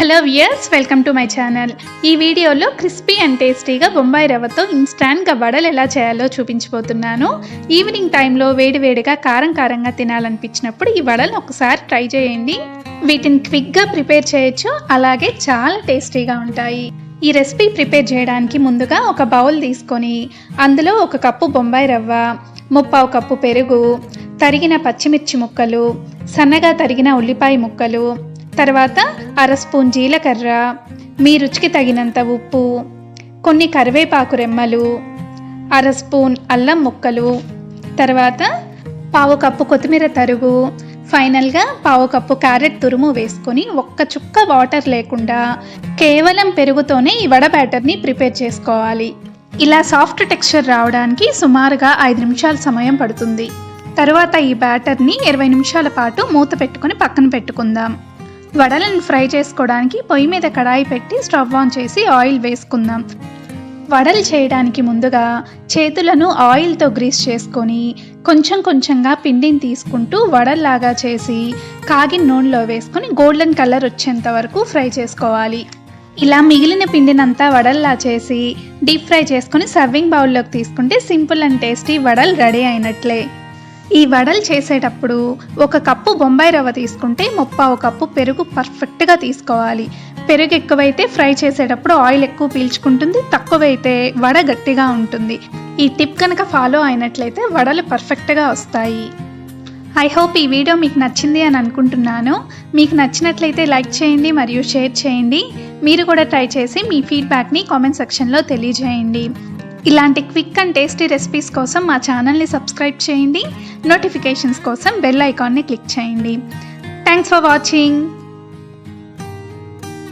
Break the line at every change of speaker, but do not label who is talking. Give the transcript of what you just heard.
Hello viewers welcome to my channel. ఈ వీడియోలో crispy and టేస్టీగా బొంబాయి రవ్వతో ఇన్స్టాంట్గా వడలు ఎలా చేయాలో చూపించబోతున్నాను. ఈవినింగ్ టైంలో వేడివేడిగా కారం కారంగా తినాలనిపించినప్పుడు ఈ వడలు ఒకసారి ట్రై చేయండి. వీటిని క్విక్గా ప్రిపేర్ చేయొచ్చు అలాగే చాలా టేస్టీగా ఉంటాయి. ఈ రెసిపీ ప్రిపేర్ చేయడానికి ముందుగా ఒక బౌల్ తీసుకొని అందులో ఒక కప్పు బొంబాయి రవ్వ ముప్పావు కప్పు పెరుగు తరిగిన పచ్చిమిర్చి ముక్కలు సన్నగా తరిగిన ఉల్లిపాయ ముక్కలు తర్వాత అర స్పూన్ జీలకర్ర మీ రుచికి తగినంత ఉప్పు కొన్ని కరివేపాకు రెమ్మలు అర స్పూన్ అల్లం ముక్కలు తర్వాత పావు కప్పు కొత్తిమీర తరుగు ఫైనల్గా పావు కప్పు క్యారెట్ తురుము వేసుకొని ఒక్క చుక్క వాటర్ లేకుండా కేవలం పెరుగుతోనే ఈ వడ బ్యాటర్ని ప్రిపేర్ చేసుకోవాలి. ఇలా సాఫ్ట్ టెక్స్చర్ రావడానికి సుమారుగా ఐదు నిమిషాల సమయం పడుతుంది. తర్వాత ఈ బ్యాటర్ని ఇరవై నిమిషాల పాటు మూత పెట్టుకొని పక్కన పెట్టుకుందాం. వడలను ఫ్రై చేసుకోవడానికి పొయ్యి మీద కడాయి పెట్టి స్టవ్ ఆన్ చేసి ఆయిల్ వేసుకుందాం. వడలు చేయడానికి ముందుగా చేతులను ఆయిల్తో గ్రీస్ చేసుకొని కొంచెం కొంచెంగా పిండిని తీసుకుంటూ వడల్లాగా చేసి కాగిన నూనెలో వేసుకొని గోల్డెన్ కలర్ వచ్చేంత వరకు ఫ్రై చేసుకోవాలి. ఇలా మిగిలిన పిండినంతా వడల్లా చేసి డీప్ ఫ్రై చేసుకొని సర్వింగ్ బౌల్లోకి తీసుకుంటే సింపుల్ అండ్ టేస్టీ వడలు రెడీ అయినట్లే. ఈ వడలు చేసేటప్పుడు ఒక కప్పు బొంబాయి రవ్వ తీసుకుంటే ముప్పావు కప్పు పెరుగు పర్ఫెక్ట్గా తీసుకోవాలి. పెరుగు ఎక్కువైతే ఫ్రై చేసేటప్పుడు ఆయిల్ ఎక్కువ పీల్చుకుంటుంది తక్కువైతే వడ గట్టిగా ఉంటుంది. ఈ టిప్ కనుక ఫాలో అయినట్లయితే వడలు పర్ఫెక్ట్గా వస్తాయి. ఐ హోప్ ఈ వీడియో మీకు నచ్చింది అని అనుకుంటున్నాను. మీకు నచ్చినట్లయితే లైక్ చేయండి మరియు షేర్ చేయండి. మీరు కూడా ట్రై చేసి మీ ఫీడ్బ్యాక్ని కామెంట్ సెక్షన్లో తెలియజేయండి. ఇలాంటి క్విక్ అండ్ టేస్టీ రెసిపీస్ కోసం మా ఛానల్ని సబ్స్క్రైబ్ చేయండి. నోటిఫికేషన్స్ కోసం బెల్ ఐకాన్ని క్లిక్ చేయండి. Thanks for watching